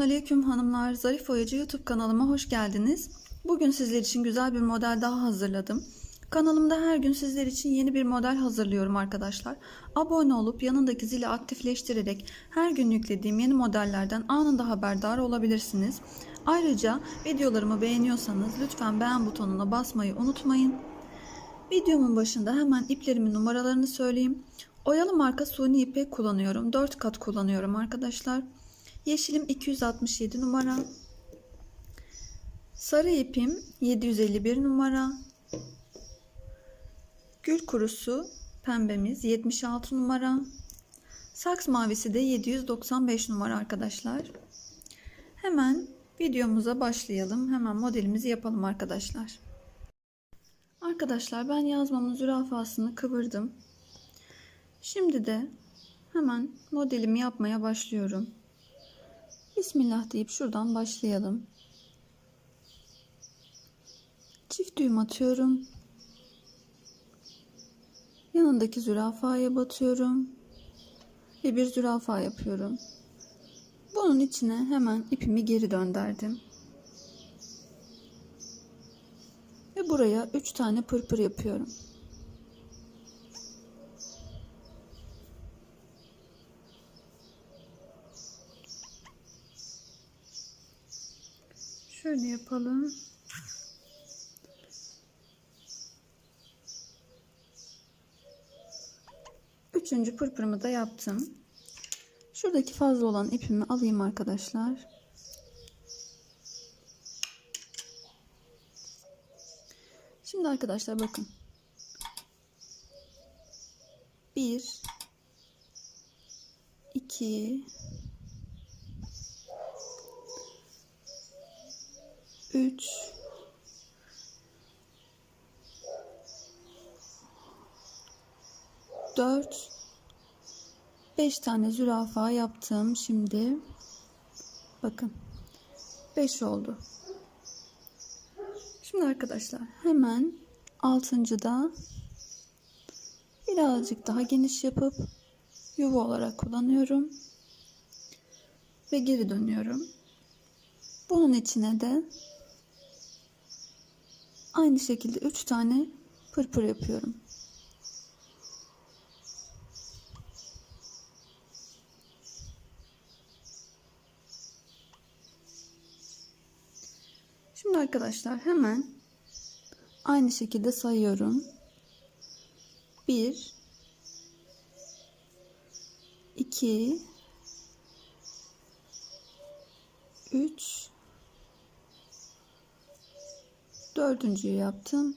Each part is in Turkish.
Selamünaleyküm hanımlar. Zarif Oyacı YouTube kanalıma hoş geldiniz. Bugün sizler için güzel bir model daha hazırladım. Kanalımda her gün sizler için yeni bir model hazırlıyorum arkadaşlar. Abone olup yanındaki zili aktifleştirerek her gün yüklediğim yeni modellerden anında haberdar olabilirsiniz. Ayrıca videolarımı beğeniyorsanız lütfen beğen butonuna basmayı unutmayın. Videomun başında hemen iplerimin numaralarını söyleyeyim. Oyalı marka suni ipek kullanıyorum. 4 kat kullanıyorum arkadaşlar. Yeşilim 267 numara. Sarı ipim 751 numara. Gül kurusu pembemiz 76 numara. Saks mavisi de 795 numara arkadaşlar. Hemen videomuza başlayalım. Hemen modelimizi yapalım arkadaşlar. Arkadaşlar ben yazmamın zürafasını kıvırdım. Şimdi de hemen modelimi yapmaya başlıyorum. Bismillah deyip şuradan başlayalım. Çift düğüm atıyorum. Yanındaki zürafaya batıyorum. Ve bir zürafa yapıyorum. Bunun içine hemen ipimi geri döndürdüm. Ve buraya 3 tane pırpır yapıyorum. Şöyle yapalım. Üçüncü pırpırımı da yaptım. Şuradaki fazla olan ipimi alayım arkadaşlar. Şimdi arkadaşlar bakın. Bir, iki, üç, dört, beş tane zürafa yaptım. Şimdi bakın. Beş oldu. Şimdi arkadaşlar hemen altıncıda birazcık daha geniş yapıp yuva olarak kullanıyorum. Ve geri dönüyorum. Bunun içine de aynı şekilde 3 tane pırpır yapıyorum. Şimdi arkadaşlar hemen aynı şekilde sayıyorum. 1 2 3 dördüncüyü yaptım.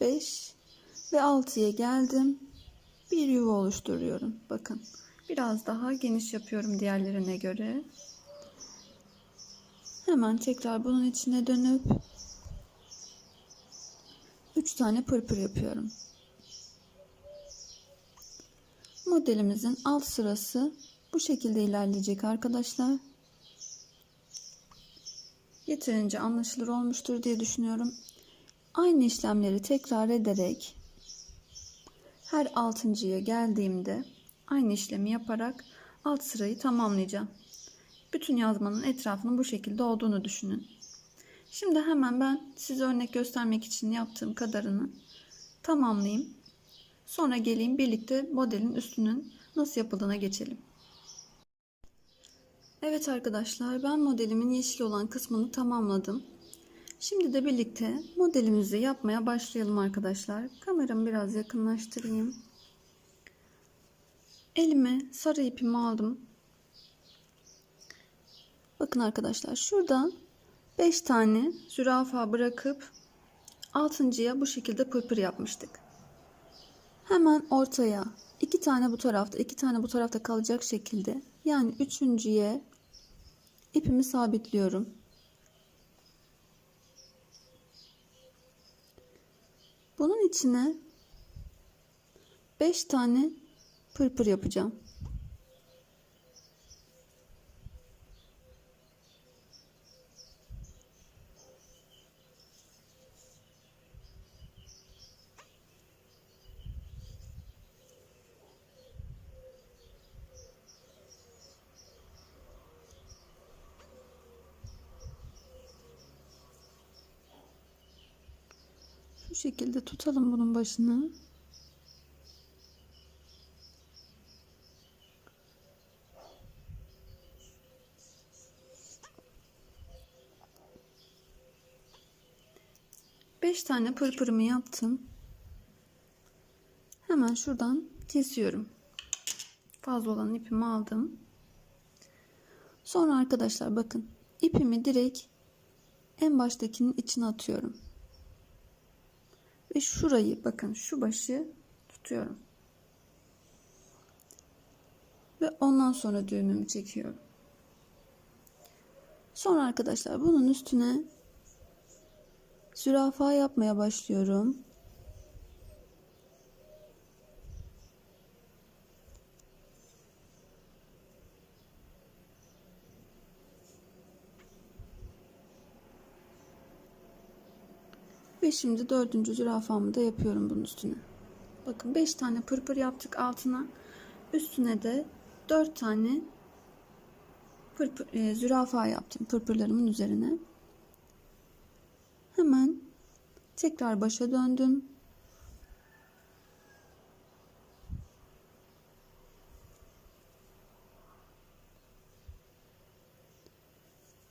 5 ve 6'ya geldim. Bir yuva oluşturuyorum. Bakın biraz daha geniş yapıyorum diğerlerine göre. Hemen tekrar bunun içine dönüp 3 tane pırpır yapıyorum. Modelimizin alt sırası bu şekilde ilerleyecek arkadaşlar. Yeterince anlaşılır olmuştur diye düşünüyorum. Aynı işlemleri tekrar ederek her altıncıya geldiğimde aynı işlemi yaparak alt sırayı tamamlayacağım. Bütün yazmanın etrafının bu şekilde olduğunu düşünün. Şimdi hemen ben size örnek göstermek için yaptığım kadarını tamamlayayım. Sonra geleyim birlikte modelin üstünün nasıl yapıldığına geçelim. Evet arkadaşlar ben modelimin yeşil olan kısmını tamamladım. Şimdi de birlikte modelimizi yapmaya başlayalım arkadaşlar. Kameramı biraz yakınlaştırayım. Elime sarı ipimi aldım. Bakın arkadaşlar şuradan 5 tane zürafa bırakıp 6.ya bu şekilde pırpır yapmıştık. Hemen ortaya iki tane bu tarafta iki tane bu tarafta kalacak şekilde yani üçüncüye ipimi sabitliyorum. Bunun içine 5 tane pırpır yapacağım. Şu şekilde tutalım bunun başını. Beş tane pırpırımı yaptım. Hemen şuradan kesiyorum. Fazla olan ipimi aldım. Sonra arkadaşlar bakın ipimi direkt en baştakinin içine atıyorum. Ve şurayı bakın şu başı tutuyorum. Ve ondan sonra düğümümü çekiyorum. Sonra arkadaşlar bunun üstüne zürafa yapmaya başlıyorum. Şimdi dördüncü zürafamı da yapıyorum bunun üstüne. Bakın 5 tane pırpır yaptık altına. Üstüne de 4 tane pırpır, e, zürafa yaptım pırpırlarımın üzerine. Hemen tekrar başa döndüm.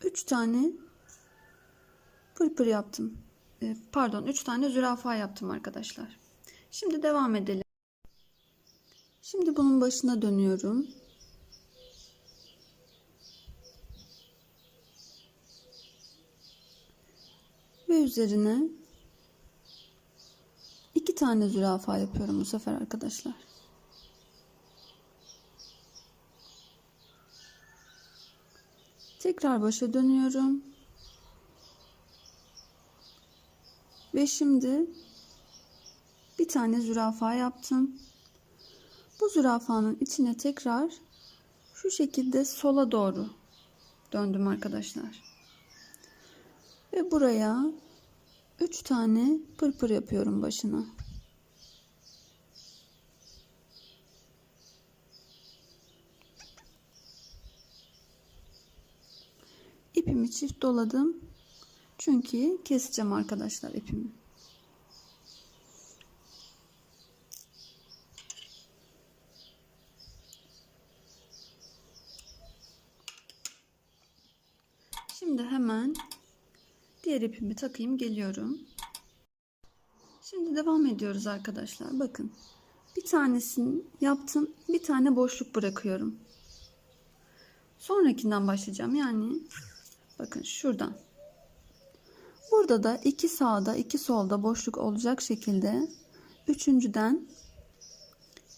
Üç tane pırpır yaptım. E, pardon 3 tane zürafa yaptım arkadaşlar. Şimdi devam edelim. Şimdi bunun başına dönüyorum. Ve üzerine iki tane zürafa yapıyorum bu sefer arkadaşlar. Tekrar başa dönüyorum. Ve şimdi bir tane zürafa yaptım. Bu zürafanın içine tekrar şu şekilde sola doğru döndüm arkadaşlar. Ve buraya 3 tane pırpır yapıyorum başına. İpimi çift doladım. Çünkü keseceğim arkadaşlar ipimi. Şimdi hemen diğer ipimi takayım geliyorum. Şimdi devam ediyoruz arkadaşlar. Bakın. Bir tanesini yaptım. Bir tane boşluk bırakıyorum. Sonrakinden başlayacağım. Yani bakın şuradan. Burada da iki sağda iki solda boşluk olacak şekilde üçüncüden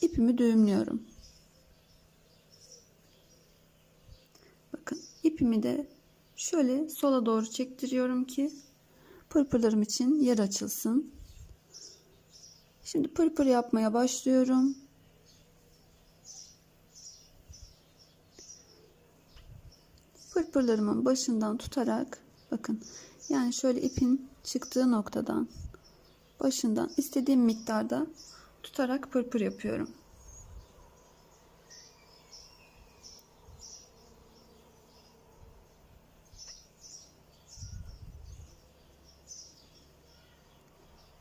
ipimi düğümlüyorum. Bakın ipimi de şöyle sola doğru çektiriyorum ki pırpırlarım için yer açılsın. Şimdi pırpır yapmaya başlıyorum. Pırpırlarımın başından tutarak bakın yani şöyle ipin çıktığı noktadan başından istediğim miktarda tutarak pırpır yapıyorum.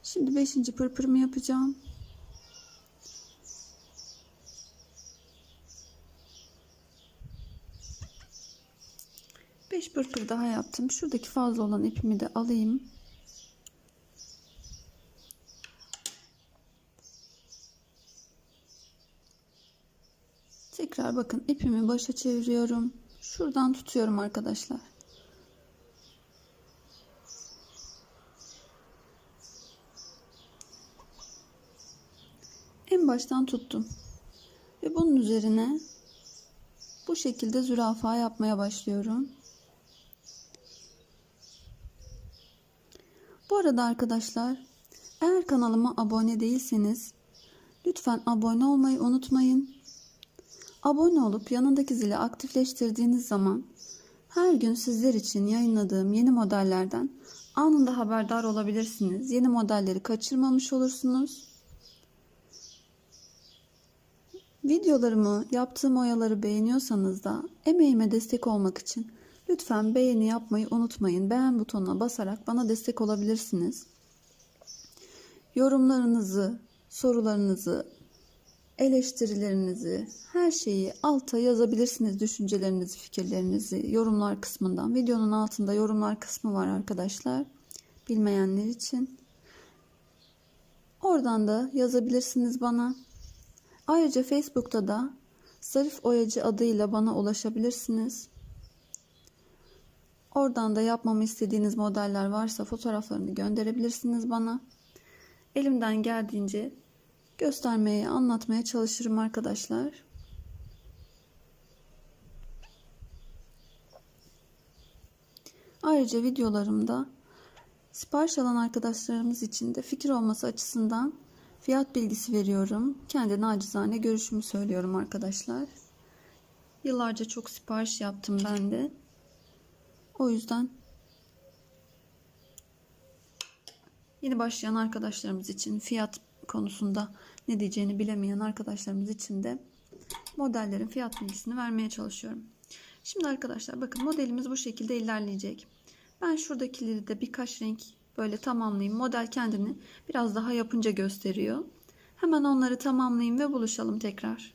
Şimdi beşinci pırpırımı yapacağım. Beş pırpır daha yaptım. Şuradaki fazla olan ipimi de alayım. Tekrar bakın ipimi başa çeviriyorum. Şuradan tutuyorum arkadaşlar. En baştan tuttum. Ve bunun üzerine bu şekilde zürafa yapmaya başlıyorum. Arada arkadaşlar eğer kanalıma abone değilseniz lütfen abone olmayı unutmayın. Abone olup yanındaki zili aktifleştirdiğiniz zaman her gün sizler için yayınladığım yeni modellerden anında haberdar olabilirsiniz. Yeni modelleri kaçırmamış olursunuz. Videolarımı, yaptığım oyaları beğeniyorsanız da emeğime destek olmak için lütfen beğeni yapmayı unutmayın. Beğen butonuna basarak bana destek olabilirsiniz. yorumlarınızı, sorularınızı, eleştirilerinizi, her şeyi alta yazabilirsiniz. Düşüncelerinizi, fikirlerinizi yorumlar kısmından. Videonun altında yorumlar kısmı var arkadaşlar. Bilmeyenler için. Oradan da yazabilirsiniz bana. Ayrıca Facebook'ta da Zarif Oyacı adıyla bana ulaşabilirsiniz. Oradan da yapmamı istediğiniz modeller varsa fotoğraflarını gönderebilirsiniz bana. Elimden geldiğince göstermeye, anlatmaya çalışırım arkadaşlar. Ayrıca videolarımda sipariş alan arkadaşlarımız için de fikir olması açısından fiyat bilgisi veriyorum. Kendi nacizane görüşümü söylüyorum arkadaşlar. Yıllarca çok sipariş yaptım ben de. O yüzden yeni başlayan arkadaşlarımız için fiyat konusunda ne diyeceğini bilemeyen arkadaşlarımız için de modellerin fiyat bilgisini vermeye çalışıyorum. Şimdi arkadaşlar bakın modelimiz bu şekilde ilerleyecek. Ben şuradakileri de birkaç renk böyle tamamlayayım. Model kendini biraz daha yapınca gösteriyor. Hemen onları tamamlayayım ve buluşalım tekrar.